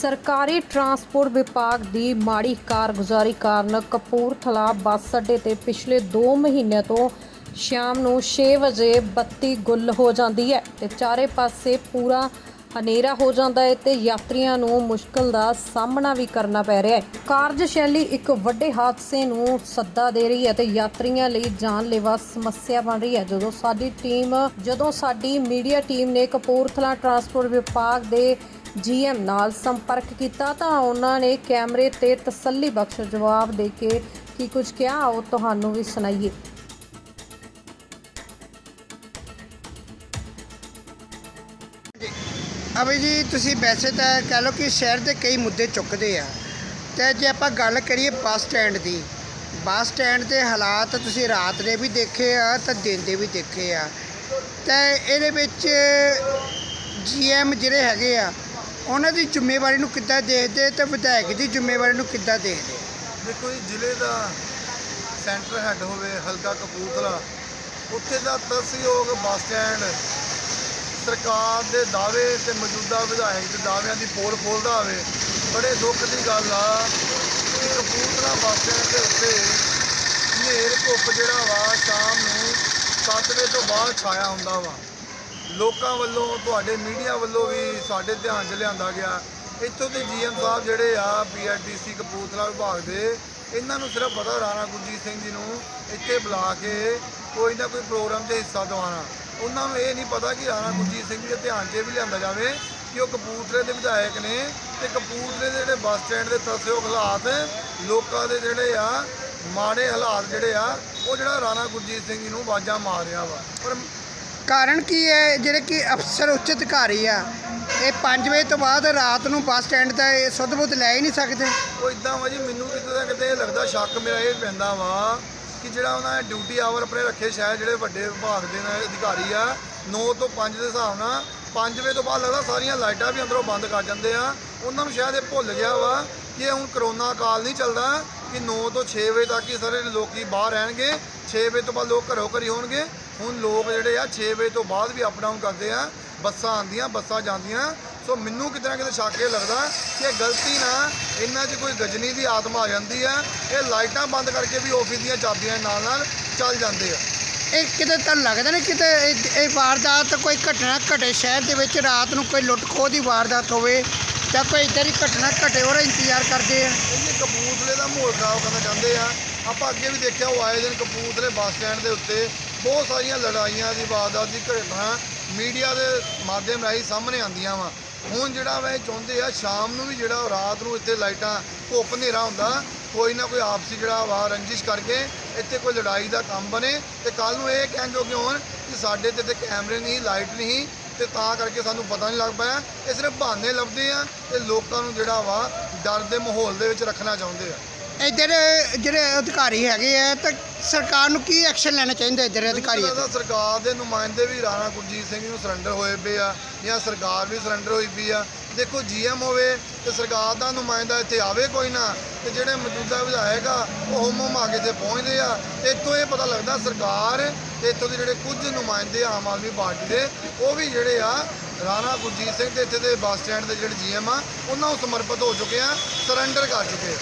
ਸਰਕਾਰੀ ਟਰਾਂਸਪੋਰਟ ਵਿਭਾਗ ਦੀ ਮਾੜੀ ਕਾਰਗੁਜ਼ਾਰੀ ਕਾਰਨ ਕਪੂਰਥਲਾ ਬੱਸ ਅੱਡੇ ਤੇ ਪਿਛਲੇ 2 ਮਹੀਨਿਆਂ ਤੋਂ ਸ਼ਾਮ ਨੂੰ 6 ਵਜੇ ਬੱਤੀ ਗੁੱਲ ਹੋ ਜਾਂਦੀ ਹੈ ਤੇ ਚਾਰੇ ਪਾਸੇ ਪੂਰਾ ਹਨੇਰਾ ਹੋ ਜਾਂਦਾ ਹੈ ਤੇ ਯਾਤਰੀਆਂ ਨੂੰ ਮੁਸ਼ਕਲ ਦਾ ਸਾਹਮਣਾ ਵੀ ਕਰਨਾ ਪੈ ਰਿਹਾ ਹੈ। ਕਾਰਜਸ਼ੈਲੀ ਇੱਕ ਵੱਡੇ ਹਾਦਸੇ ਨੂੰ ਸੱਦਾ ਦੇ ਰਹੀ ਹੈ ਤੇ ਯਾਤਰੀਆਂ ਲਈ ਜਾਨਲੇਵਾ ਸਮੱਸਿਆ ਬਣ ਰਹੀ ਹੈ। ਜਦੋਂ ਸਾਡੀ ਟੀਮ, ਜਦੋਂ ਸਾਡੀ ਮੀਡੀਆ ਟੀਮ ਨੇ ਕਪੂਰਥਲਾ ਟਰਾਂਸਪੋਰਟ ਵਿਭਾਗ ਦੇ ਜੀਐਮ ਨਾਲ ਸੰਪਰਕ ਕੀਤਾ ਤਾਂ ਉਹਨਾਂ ਨੇ ਕੈਮਰੇ ਤੇ ਤਸੱਲੀ ਬਖਸ਼ ਜਵਾਬ ਦੇ ਕੇ ਕੀ ਕੁਝ ਕਿਹਾ, ਉਹ ਤੁਹਾਨੂੰ ਵੀ ਸੁਣਾਈਏ। ਅਬੇ ਜੀ, ਤੁਸੀਂ ਵੈਸੇ ਤਾਂ ਕਹਿ ਲਓ ਕਿ ਸ਼ਹਿਰ ਦੇ ਕਈ ਮੁੱਦੇ ਚੁੱਕਦੇ ਆ। ਤੇ ਜੇ ਆਪਾਂ ਗੱਲ ਕਰੀਏ ਬੱਸ ਸਟੈਂਡ ਦੀ, ਬੱਸ ਸਟੈਂਡ ਦੇ ਹਾਲਾਤ ਤੁਸੀਂ ਰਾਤ ਦੇ ਵੀ ਦੇਖੇ ਆ ਤਾਂ ਦਿਨ ਦੇ ਵੀ ਦੇਖੇ ਆ। ਤੇ ਇਹਦੇ ਵਿੱਚ ਜੀਐਮ ਜਿਹੜੇ ਹੈਗੇ ਆ ਉਹਨਾਂ ਦੀ ਜ਼ਿੰਮੇਵਾਰੀ ਨੂੰ ਕਿੱਦਾਂ ਦੇਖਦੇ ਤੇ ਵਿਧਾਇਕ ਦੀ ਜ਼ਿੰਮੇਵਾਰੀ ਨੂੰ ਕਿੱਦਾਂ ਦੇਖਦੇ? ਦੇਖੋ ਜੀ, ਜ਼ਿਲ੍ਹੇ ਦਾ ਸੈਂਟਰ ਹੈੱਡ ਹੋਵੇ, ਹਲਕਾ ਕਪੂਰਥਲਾ, ਉੱਥੇ ਦਾ ਤਰਸਯੋਗ ਬੱਸ ਸਟੈਂਡ ਸਰਕਾਰ ਦੇ ਦਾਅਵੇ ਤੇ ਮੌਜੂਦਾ ਵਿਧਾਇਕ ਦੇ ਦਾਅਵਿਆਂ ਦੀ ਪੋਲ ਖੋਲਦਾ ਹੋਵੇ, ਬੜੇ ਦੁੱਖ ਦੀ ਗੱਲ ਆ ਕਿ ਕਪੂਰਥਲਾ ਬੱਸ ਸਟੈਂਡ ਦੇ ਉੱਤੇ ਹਨੇਰ ਧੁੱਪ ਜਿਹੜਾ ਵਾ, ਸ਼ਾਮ ਨੂੰ 7 ਵਜੇ ਤੋਂ ਬਾਅਦ ਛਾਇਆ ਹੁੰਦਾ ਵਾ। ਲੋਕਾਂ ਵੱਲੋਂ, ਤੁਹਾਡੇ ਮੀਡੀਆ ਵੱਲੋਂ ਵੀ ਸਾਡੇ ਧਿਆਨ 'ਚ ਲਿਆਂਦਾ ਗਿਆ। ਇੱਥੋਂ ਦੇ ਜੀਐਮ ਸਾਹਿਬ ਜਿਹੜੇ ਆ ਪੀਆਰਟੀਸੀ ਕਪੂਰਥਲਾ ਵਿਭਾਗ ਦੇ, ਇਹਨਾਂ ਨੂੰ ਸਿਰਫ ਪਤਾ ਰਾਣਾ ਗੁਰਜੀਤ ਸਿੰਘ ਜੀ ਨੂੰ ਇੱਥੇ ਬੁਲਾ ਕੇ ਕੋਈ ਨਾ ਕੋਈ ਪ੍ਰੋਗਰਾਮ 'ਚ ਹਿੱਸਾ ਦਿਵਾਉਣਾ। ਉਹਨਾਂ ਨੂੰ ਇਹ ਨਹੀਂ ਪਤਾ ਕਿ ਰਾਣਾ ਗੁਰਜੀਤ ਸਿੰਘ ਜੀ ਦੇ ਧਿਆਨ 'ਚ ਇਹ ਵੀ ਲਿਆਂਦਾ ਜਾਵੇ ਕਿ ਉਹ ਕਪੂਰਥਲੇ ਦੇ ਵਿਧਾਇਕ ਨੇ ਤੇ ਕਪੂਰਥਲੇ ਦੇ ਜਿਹੜੇ ਬੱਸ ਸਟੈਂਡ ਦੇ ਤਰਸਯੋਗ ਹਾਲਾਤ ਲੋਕਾਂ ਦੇ ਜਿਹੜੇ ਆ, ਮਾੜੇ ਹਾਲਾਤ ਜਿਹੜੇ ਆ, ਉਹ ਜਿਹੜਾ ਰਾਣਾ ਗੁਰਜੀਤ ਸਿੰਘ ਜੀ ਨੂੰ ਆਵਾਜ਼ਾਂ ਮਾਰ ਰਿਹਾ ਵਾ। ਪਰ ਕਾਰਨ ਕੀ ਹੈ? ਜਿਹੜੇ ਕਿ ਅਫਸਰ ਉੱਚ ਅਧਿਕਾਰੀ ਆ। ਇਹ 5 ਵਜੇ ਤੋਂ ਬਾਅਦ ਰਾਤ ਨੂੰ ਬੱਸ ਸਟੈਂਡ ਤੇ ਇਹ ਸੁੱਧ ਬੁੱਧ ਲੈ ਹੀ ਨਹੀਂ ਸਕਦੇ। ਉਹ ਇਦਾਂ ਵਾ ਜੀ, ਮੈਨੂੰ ਕਿਤੇ ਨਾ ਕਿਤੇ ਇਹ ਲੱਗਦਾ ਸ਼ੱਕ ਮੇਰਾ ਇਹ ਪੈਂਦਾ ਵਾ ਕਿ ਜਿਹੜਾ ਉਹਨਾਂ ਨੇ ਡਿਊਟੀ ਆਵਰ ਆਪਣੇ ਰੱਖੇ ਸ਼ਾਇਦ ਜਿਹੜੇ ਵੱਡੇ ਵਿਭਾਗ ਦੇ ਨਾਲ ਅਧਿਕਾਰੀ ਆ 9 ਤੋਂ 5 ਦੇ ਹਿਸਾਬ ਨਾਲ 5 ਵਜੇ ਤੋਂ ਬਾਅਦ ਲੱਗਦਾ ਸਾਰੀਆਂ ਲਾਈਟਾਂ ਵੀ ਅੰਦਰੋਂ ਬੰਦ ਕਰ ਜਾਂਦੇ ਆ। ਉਹਨਾਂ ਨੂੰ ਸ਼ਾਇਦ ਇਹ ਭੁੱਲ ਗਿਆ ਵਾ ਕਿ ਹੁਣ ਕਰੋਨਾ ਕਾਲ ਨਹੀਂ ਚੱਲਦਾ। ਕਿ 9 ਤੋਂ 6 ਵਜੇ ਤੱਕ ਹੀ ਸਾਰੇ ਲੋਕੀ ਬਾਹਰ ਰਹਿਣਗੇ। 6 ਵਜੇ ਤੋਂ ਬਾਅਦ ਲੋਕ ਘਰੋਂ ਘਰੀ ਹੋਣਗੇ। ਹੁਣ ਲੋਕ ਜਿਹੜੇ ਆ 6 ਵਜੇ ਤੋਂ ਬਾਅਦ ਵੀ ਅਪ ਡਾਊਨ ਕਰਦੇ ਆ। ਬੱਸਾਂ ਆਉਂਦੀਆਂ, ਬੱਸਾਂ ਜਾਂਦੀਆਂ। ਸੋ ਮੈਨੂੰ ਕਿਤੇ ਨਾ ਕਿਤੇ ਸ਼ੱਕ ਇਹ ਲੱਗਦਾ ਕਿ ਇਹ ਗਲਤੀ ਨਾਲ ਇਹਨਾਂ 'ਚ ਕੋਈ ਗਜਨੀ ਦੀ ਆਤਮਾ ਆ ਜਾਂਦੀ ਆ। ਇਹ ਲਾਈਟਾਂ ਬੰਦ ਕਰਕੇ ਵੀ ਆਫਿਸ ਦੀਆਂ ਚਾਬੀਆਂ ਨਾਲ ਨਾਲ ਚੱਲ ਜਾਂਦੇ ਆ। ਇਹ ਕਿਤੇ ਤਾਂ ਲੱਗਦਾ ਨਹੀਂ ਕਿਤੇ ਇਹ- ਇਹ ਵਾਰਦਾਤ ਕੋਈ ਘਟਨਾ ਘਟੇ ਸ਼ਹਿਰ ਦੇ ਵਿੱਚ ਰਾਤ ਨੂੰ ਕੋਈ ਲੁੱਟ ਖੋਹ ਦੀ ਵਾਰਦਾਤ ਹੋਵੇ? ਜਾਂ ਕੋਈ ਇਦਾਂ ਦੀ ਘਟਨਾ ਘਟੇ ਉਹਦਾ ਇੰਤਜ਼ਾਰ ਕਰਦੇ ਆ। ਇਹਨੇ ਕਪੂਰਥਲੇ ਦਾ ਮਾਹੌਲ ਖਰਾਬ ਕਰਨਾ ਚਾਹੁੰਦੇ ਆ। ਆਪਾਂ ਅੱਗੇ ਵੀ ਦੇਖਿਆ, ਉਹ ਆਏ ਦਿਨ ਕਪੂਰਥਲੇ ਬੱਸ ਸਟੈਂਡ ਦੇ ਉੱਤੇ ਬਹੁਤ ਸਾਰੀਆਂ ਲੜਾਈਆਂ ਦੀ ਵਾਰਦਾਤ ਦੀ ਘਟਨਾ ਮੀਡੀਆ ਦੇ ਮਾਧਿਅਮ ਰਾਹੀਂ ਸਾਹਮਣੇ ਆਉਂਦੀਆਂ ਵਾ। ਹੁਣ ਜਿਹੜਾ ਵਾ ਇਹ ਚਾਹੁੰਦੇ ਆ, ਸ਼ਾਮ ਨੂੰ ਵੀ ਜਿਹੜਾ ਉਹ ਰਾਤ ਨੂੰ ਇੱਥੇ ਲਾਈਟਾਂ ਧੁੱਪ ਹਨੇਰਾ ਹੁੰਦਾ, ਕੋਈ ਨਾ ਕੋਈ ਆਪਸੀ ਜਿਹੜਾ ਵਾ ਰੰਜਿਸ਼ ਕਰਕੇ ਇੱਥੇ ਕੋਈ ਲੜਾਈ ਦਾ ਕੰਮ ਬਣੇ। ਤੇ ਕੱਲ ਨੂੰ ਇਹ ਕਹਿਣ ਜੋਗੇ ਹੋਣ ਕਿ ਸਾਡੇ ਤੇ ਇੱਥੇ ਕੈਮਰੇ ਨਹੀਂ, ਲਾਈਟ ਨਹੀਂ ਤੇ ਤਾਂ ਕਰਕੇ ਸਾਨੂੰ ਪਤਾ ਨਹੀਂ ਲੱਗ ਪਾਇਆ ਇਹ ਸਿਰਫ ਬਹਾਨੇ ਲੱਭਦੇ ਆ ਤੇ ਲੋਕਾਂ ਨੂੰ ਜਿਹੜਾ ਵਾ ਡਰ ਦੇ ਮਾਹੌਲ ਦੇ ਵਿੱਚ ਰੱਖਣਾ ਚਾਹੁੰਦੇ ਆ। ਇੱਧਰ ਜਿਹੜੇ ਅਧਿਕਾਰੀ ਹੈਗੇ ਆ ਤਾਂ ਸਰਕਾਰ ਨੂੰ ਕੀ ਐਕਸ਼ਨ ਲੈਣਾ ਚਾਹੀਦਾ ਇੱਧਰ ਅਧਿਕਾਰੀ ਲੱਗਦਾ ਸਰਕਾਰ ਦੇ ਨੁਮਾਇੰਦੇ ਵੀ ਰਾਣਾ ਗੁਰਜੀਤ ਸਿੰਘ ਨੂੰ ਸਰੈਂਡਰ ਹੋਏ ਪਏ ਆ ਜਾਂ ਸਰਕਾਰ ਵੀ ਸਰੈਂਡਰ ਹੋਈ ਪਈ ਆ। ਦੇਖੋ ਜੀਐਮ ਹੋਵੇ ਤੇ ਸਰਕਾਰ ਦਾ ਨੁਮਾਇੰਦਾ ਇੱਥੇ ਆਵੇ ਕੋਈ ਨਾ ਤੇ ਜਿਹੜੇ ਮੌਜੂਦਾ ਵਿਧਾਇਕ ਆ, ਉਹ ਹੁਮ ਹੁਮ ਆ ਕੇ ਇੱਥੇ ਪਹੁੰਚਦੇ ਆ। ਇੱਥੋਂ ਇਹ ਪਤਾ ਲੱਗਦਾ ਸਰਕਾਰ ਇੱਥੋਂ ਦੇ ਜਿਹੜੇ ਕੁਝ ਨੁਮਾਇੰਦੇ ਆਮ ਆਦਮੀ ਪਾਰਟੀ ਦੇ, ਉਹ ਵੀ ਜਿਹੜੇ ਆ, ਰਾਣਾ ਗੁਰਜੀਤ ਸਿੰਘ ਤੇ ਇੱਥੇ ਦੇ ਬੱਸ ਸਟੈਂਡ ਦੇ ਜਿਹੜੇ ਜੀਐਮ ਆ, ਉਹਨਾਂ ਨੂੰ ਸਮਰਪਿਤ ਹੋ ਚੁੱਕੇ ਆ ਸਰੈਂਡਰ ਕਰ ਚੁੱਕੇ ਆ।